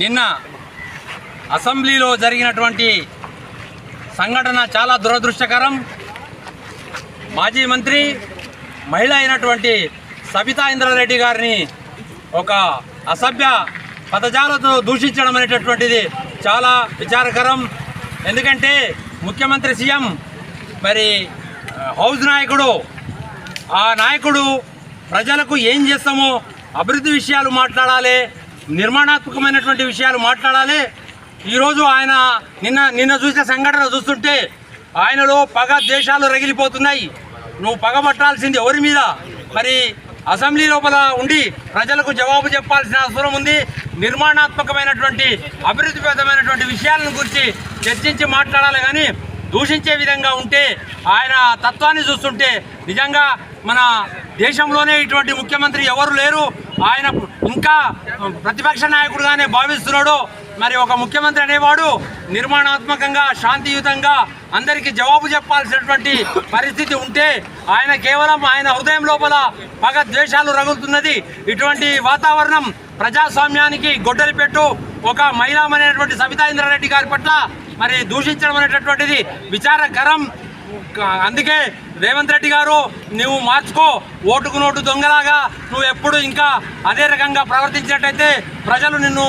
నిన్న అసెంబ్లీలో జరిగినటువంటి సంఘటన చాలా దురదృష్టకరం. మాజీ మంత్రి మహిళ అయినటువంటి సబితా ఇంద్రారెడ్డి గారిని ఒక అసభ్య పదజాలతో దూషించడం అనేటటువంటిది చాలా విచారకరం. ఎందుకంటే ముఖ్యమంత్రి సీఎం మరి హౌజ్ హౌస్ నాయకుడు ఆ నాయకుడు ప్రజలకు ఏం చేస్తామో అభివృద్ధి విషయాలు మాట్లాడాలి. నిర్మాణాత్మకమైనటువంటి విషయాలు మాట్లాడాలి. ఈరోజు ఆయన నిన్న నిన్న చూసిన సంఘటన చూస్తుంటే ఆయనలో పగ దేశాలు రగిలిపోతున్నాయి. నువ్వు పగబట్టాల్సింది ఎవరి మీద? మరి అసెంబ్లీ లోపల ఉండి ప్రజలకు జవాబు చెప్పాల్సిన అవసరం ఉంది. నిర్మాణాత్మకమైనటువంటి అభివృద్ధిపరమైనటువంటి విషయాలను గురించి చర్చించి మాట్లాడాలి కానీ దూషించే విధంగా ఉంటే ఆయన తత్వాన్ని చూస్తుంటే నిజంగా మన దేశంలోనే ఇటువంటి ముఖ్యమంత్రి ఎవరు లేరు. ఆయన ఇంకా ప్రతిపక్ష నాయకుడుగానే భావిస్తున్నాడు. మరి ఒక ముఖ్యమంత్రి అనేవాడు నిర్మాణాత్మకంగా శాంతియుతంగా అందరికీ జవాబు చెప్పాల్సినటువంటి పరిస్థితి ఉంటే ఆయన కేవలం ఆయన హృదయం లోపల పగ ద్వేషాలు రగులుతున్నది. ఇటువంటి వాతావరణం ప్రజాస్వామ్యానికి గొడ్డలి పెట్టు ఒక మహిళామనేటువంటి సబితా ఇంద్రారెడ్డి గారి పట్ల మరి దూషించడం అనేటటువంటిది విచారకరం. అందుకే రేవంత్ రెడ్డి గారు నువ్వు మార్చుకో ఓటుకు నోటు దొంగలాగా నువ్వు ఎప్పుడు ఇంకా అదే రకంగా ప్రవర్తించినట్టయితే ప్రజలు నిన్ను